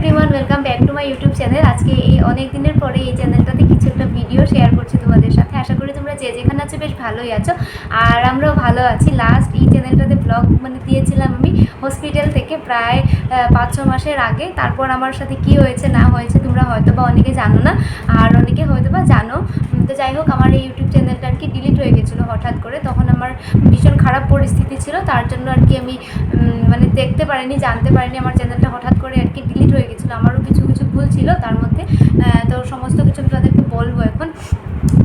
Everyone welcome back to my YouTube channel আজকে এই অনেক দিনের পরে এই চ্যানেলটাতে কিছু একটা ভিডিও শেয়ার করছি তোমাদের সাথে। আশা করি তোমরা যে যেখানে আছো বেশ ভালোই আছো। আর আমরাও ভালো আছি। লাস্ট এই চ্যানেলটাতে ব্লগ মানে দিয়েছিলাম আমি হসপিটাল থেকে প্রায় পাঁচ ছ মাসের আগে। তারপর আমার সাথে কি হয়েছে, না হয়েছে তোমরা হয়তো বা অনেকে জানো না। আর অনেকে হয়তো বা জানো তো যাই হোক, আমার এই ইউটিউব চ্যানেলটা আর কি ডিলিট হয়ে গেছিল হঠাৎ করে। তখন আমার ভীষণ খারাপ পরিস্থিতি ছিল, তার জন্য আর কি আমি মানে দেখতে পারিনি, জানতে পারিনি, আমার চ্যানেলটা হঠাৎ করে আর কি ডিলিট হয়ে গেছিল, আমারও কিছু কিছু ভুল ছিল তার মধ্যে তো সমস্ত কিছু আমি তাদেরকে বলব এখন।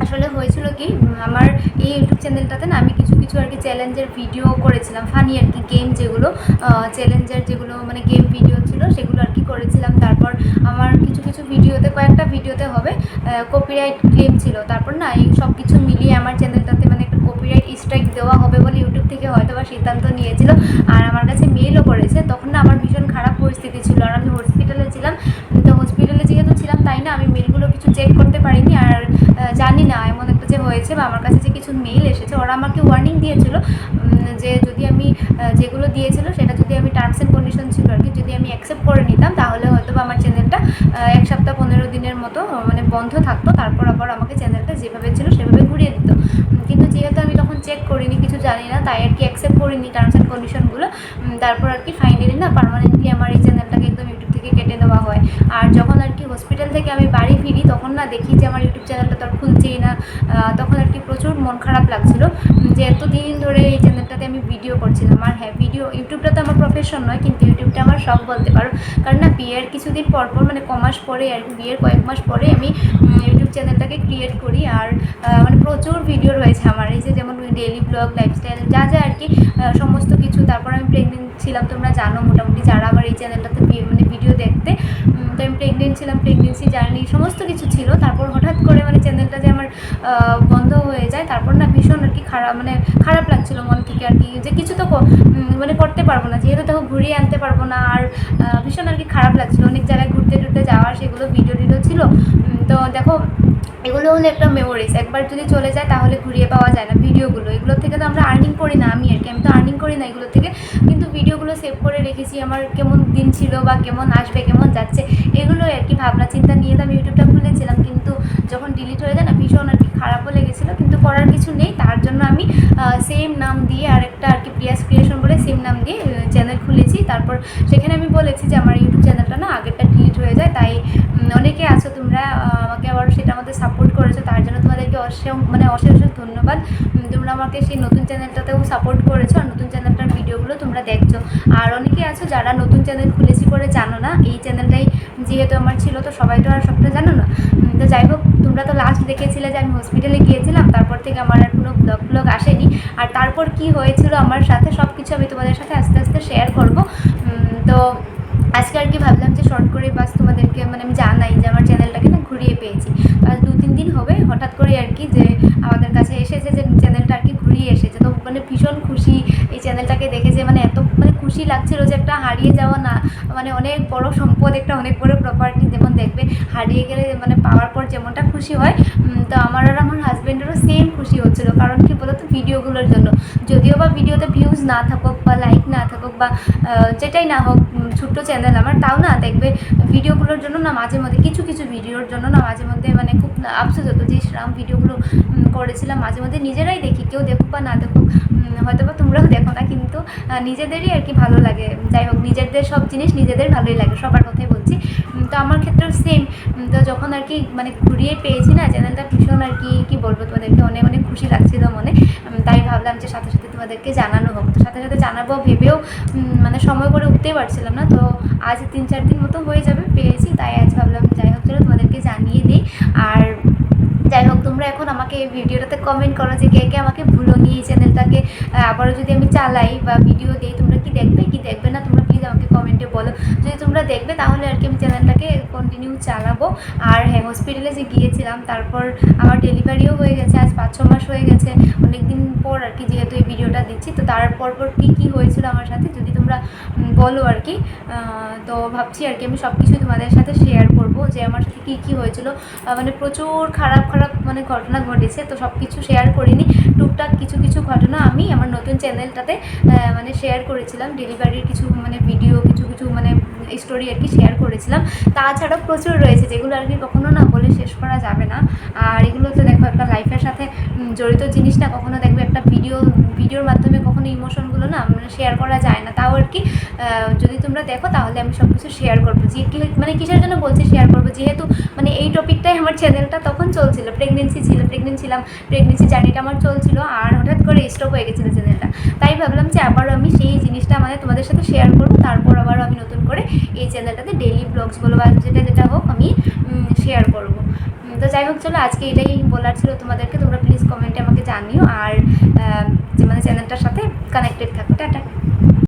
আসলে হয়েছিল কি আমার এই ইউটিউব চ্যানেলটাতে না আমি কিছু কিছু আর কি চ্যালেঞ্জের ভিডিও করেছিলাম ফানি আর কি গেম যেগুলো চ্যালেঞ্জের যেগুলো মানে গেম ভিডিও ছিল, সেগুলো আর কি করেছিলাম, তারপর আমার কিছু কিছু ভিডিওতে কয়েকটা ভিডিওতে হবে কপিরাইট ক্লেম ছিল, তারপর না এই সব কিছু মিলিয়ে আমার চ্যানেলটাতে মানে স্ট্রাইক দেওয়া হবে বলে ইউটিউব থেকে হয়তো বা সিদ্ধান্ত নিয়েছিল। আর আমার কাছে মেলও করেছে। তখন না আমার ভীষণ খারাপ পরিস্থিতি ছিল। আর আমি হসপিটালে ছিলাম। তো হসপিটালে যেহেতু ছিলাম তাই না আমি মেলগুলো কিছু চেক করতে পারিনি। আর জানি না এমন একটা যে হয়েছে বা আমার কাছে যে কিছু মেল এসেছে, ওরা আমাকে ওয়ার্নিং দিয়েছিল যে যদি আমি যেগুলো দিয়েছিল সেটা যদি আমি টার্মস অ্যান্ড কন্ডিশন ছিল আর কি, যদি আমি অ্যাকসেপ্ট করে নিতাম, তাহলে বা আমার চ্যানেলটা এক সপ্তাহ পনেরো দিনের মতো মানে বন্ধ থাকতো, তারপর আবার আমাকে চ্যানেলটা যেভাবে ছিল সেভাবে ঘুরিয়ে দিত। কিন্তু যেহেতু আমি তখন চেক করিনি, কিছু জানি না, তাই আর কি অ্যাকসেপ্ট করিনি টার্মস অ্যান্ড কন্ডিশনগুলো তারপর আর কি ফাইনালি না পার্মানেন্টলি আমার এই চ্যানেলটাকে একদম ইউটিউব থেকে কেটে দেওয়া হয়। আর যখন আর কি হসপিটাল থেকে আমি বাড়ি ফিরি, তখন না দেখি যে আমার ইউটিউব চ্যানেলটা তো আর খুলছেই না তখন প্রচুর মন খারাপ লাগছিল। যে এতদিন ধরে এই চ্যানেলটাতে আমি ভিডিও করছিলাম। আর হ্যাঁ ভিডিও ইউটিউবটা তো আমার প্রফেশন নয়, কিন্তু ইউটিউবটা আমার শখ বলতে পারো। কারণ না, বিয়ের কিছুদিন পরপর পর মানে কমাস মাস পরে আর বিয়ের কয়েক মাস পরে আমি চ্যানেলটাকে ক্রিয়েট করি আর মানে প্রচুর ভিডিও রয়েছে আমার। এই যে যেমন ডেলি ব্লগ লাইফস্টাইল যা যা আর কি সমস্ত কিছু। তারপর আমি প্রেগনেন্ট ছিলাম, তোমরা জানো মোটামুটি যারা আমার এই চ্যানেলটাতে মানে ভিডিও দেখতে তো আমি প্রেগনেন্ট ছিলাম প্রেগনেন্সি জার্নি সমস্ত কিছু ছিল। তারপর হঠাৎ করে মানে চ্যানেলটা যে আমার বন্ধ হয়ে যায়, তারপর না ভীষণ আর কি খারাপ মানে খারাপ লাগছিল মন থেকে আর কি, যে কিছু তো মানে করতে পারব না, যেহেতু দেখো ঘুরিয়ে আনতে পারব না আর ভীষণ আর কি খারাপ লাগছিল। অনেক জায়গায় ঘুরতে টুরতে যাওয়ার সেগুলো ভিডিও টিডিও ছিল। তো দেখো, এগুলো হলো একটা মেমোরিজ একবার যদি চলে যায় তাহলে ঘুরিয়ে পাওয়া যায় না ভিডিওগুলো এগুলো থেকে তো আমরা আর্নিং করি না আমি আর কি, আমি তো আর্নিং করি না এগুলো থেকে। কিন্তু ভিডিওগুলো সেভ করে রেখেছি, আমার কেমন দিন ছিল বা কেমন আসবে, কেমন যাচ্ছে এগুলো আর কি ভাবনা চিন্তা নিয়ে তো আমি ইউটিউবটা খুলেছিলাম। কিন্তু যখন ডিলিট হয়ে যায় না, ভীষণ আর খারাপও লেগেছিলো কিন্তু করার কিছু নেই। তার জন্য আমি সেম নাম দিয়ে আরেকটা আর কি প্রিয়াস ক্রিয়েশন বলে সেম নাম দিয়ে চ্যানেল খুলেছি। তারপর সেখানে আমি বলেছি যে আমার ইউটিউব চ্যানেলটা না আগেরটা ডিলিট হয়ে যায়। তাই অনেকে আছো তোমরা আমাকে আবার সেটা আমাদের সাপোর্ট করেছ, তার জন্য তোমাদেরকে অসীম মানে অশেষ অশেষ ধন্যবাদ তোমরা আমাকে সেই নতুন চ্যানেলটাতেও সাপোর্ট করেছ আর নতুন চ্যানেলটার ভিডিওগুলো তোমরা দেখছ। আর অনেকে আছো যারা নতুন চ্যানেল খুলেছি করে জানো না, এই চ্যানেলটাই যেহেতু আমার ছিল, তো সবাই তো আর সবটা জানো না। তো যাই হোক, তোমরা তো লাস্ট দেখেছিলে যে আমি হসপিটালে গিয়েছিলাম, তারপর থেকে আমার আর কোনো ব্লগ ব্লগ আসেনি। আর তারপর কি হয়েছিল আমার সাথে সব কিছু আমি তোমাদের সাথে আস্তে আস্তে শেয়ার করব। তো আজকে আর কি ভাবলাম যে শর্ট করে বাস তোমাদেরকে মানে আমি জানাই যে আমার চ্যানেলটাকে না ঘুরিয়ে পেয়েছি। আর দু তিন দিন হবে হঠাৎ করে আর কি যে আমাদের কাছে এসেছে যে চ্যানেলটা আর কি ঘুরিয়ে এসেছে। তো মানে ভীষণ খুশি এই চ্যানেলটাকে দেখে যে মানে এত মানে খুশি লাগছিল যে একটা হারিয়ে যাওয়া না মানে অনেক বড় সম্পদ, একটা অনেক বড় প্রপার্টি যেমন দেখবে, হারিয়ে গেলে মানে পাওয়ার পর যেমনটা খুশি হয় তো আমার আর আমার হাজব্যান্ডেরও সেম খুশি হচ্ছিল। কারণ কি বলতো ভিডিওগুলোর জন্য। যদিও বা ভিডিওতে ভিউজ না থাকুক বা লাইক না থাকুক বা যেটাই না হোক ছোট্ট চ্যানেল আমার, তাও না দেখবে ভিডিওগুলোর জন্য না মাঝে মধ্যে, কিছু কিছু ভিডিওর জন্য না মাঝে মধ্যে মানে খুব আফসোস হতো যে শ্রাম ভিডিওগুলো করেছিলাম। মাঝে মধ্যে নিজেরাই দেখি, কেউ দেখুক বা না দেখুক হয়তো বা তোমরাও দেখো না, কিন্তু নিজেদেরই আর কি ভালো লাগে। যাই হোক, নিজেদের সব জিনিস নিজেদের ভালোই লাগে, সবার কথাই বলছি। তো আমার ক্ষেত্রেও সেম তো যখন আর কি মানে ঘুরিয়ে পেয়েছি না চ্যানেলটা ভীষণ আর কি কি বলব তোমাদেরকে অনেক অনেক খুশি লাগছিল মনে তাই ভাবলাম যে সাথে সাথে তোমাদেরকে জানানো হোক। তো সাথে সাথে জানাব, ভেবেও মানে সময় করে উঠতেই পারছিলাম না, তো আজ তিন, চার দিন মতো হয়ে যাবে, পেয়েছি, তাই আজ ভাবলাম যাই হোক, চলো তোমাদেরকে জানিয়ে দিই। আর যাই হোক, তোমরা এখন আমাকে এই ভিডিওটাতে কমেন্ট করো যে কে কে আমাকে ভুলো নিয়ে এই চ্যানেলটাকে আবারও যদি আমি চালাই বা ভিডিও দিই, তোমরা কি দেখবে? কি দেখবে না তোমরা দেখবে, তাহলে আর কি আমি চ্যানেলটাকে কন্টিনিউ চালাবো। আর হ্যাঁ হসপিটালে যে গিয়েছিলাম, তারপর আমার ডেলিভারিও হয়ে গেছে, আজ পাঁচ ছ মাস হয়ে গেছে। অনেক দিন পর আর কি যেহেতু এই ভিডিওটা দিচ্ছি, তো তারপর পর কী কী হয়েছিল আমার সাথে, যদি তোমরা বলো আর কি। তো ভাবছি আর কি আমি সব কিছু তোমাদের সাথে শেয়ার করব, যে আমার সাথে কী কী হয়েছিল। মানে প্রচুর খারাপ খারাপ মানে ঘটনা ঘটেছে, তো সব কিছু শেয়ার করিনি। টুকটাক কিছু কিছু ঘটনা আমি আমার নতুন চ্যানেলটাতে মানে শেয়ার করেছিলাম। ডেলিভারির কিছু মানে ভিডিও কিছু কিছু মানে স্টোরি আর কি শেয়ার করেছিলাম। তাছাড়াও প্রচুর রয়েছে, যেগুলো আর কি কখনো না বলে শেষ করা যাবে না। আর এগুলো তো দেখো একটা লাইফের সাথে জড়িত জিনিস না, কখনো দেখবে একটা ভিডিও ভিডিওর মাধ্যমে কখনো ইমোশনগুলো না মানে শেয়ার করা যায় না। তাও আর কি যদি তোমরা দেখো, তাহলে আমি সব কিছু শেয়ার করব। যে মানে কিসের জন্য বলছি শেয়ার করব? যেহেতু মানে এই টপিকটাই আমার চ্যানেলটা তখন চলছিল। প্রেগনেন্সি ছিল প্রেগনেন্ট ছিলাম। প্রেগনেন্সি জার্নিটা আমার চলছিল, আর হঠাৎ করে স্টপ হয়ে গেছিল চ্যানেলটা তাই ভাবলাম যে আবারও আমি সেই জিনিসটা মানে তোমাদের সাথে শেয়ার করব। তারপর আবারও আমি নতুন করে এই চ্যানেলটাতে ডেইলি ব্লগস বলো, বা যেটা যেটা হোক শেয়ার করব। তো যাই হোক, চলো, আজকে এটাই বলার ছিল তোমাদেরকে। তোমরা প্লিজ কমেন্টে আমাকে জানিও। আর মানে চ্যানেলটার সাথে কানেক্টেড থাকো। টাটা।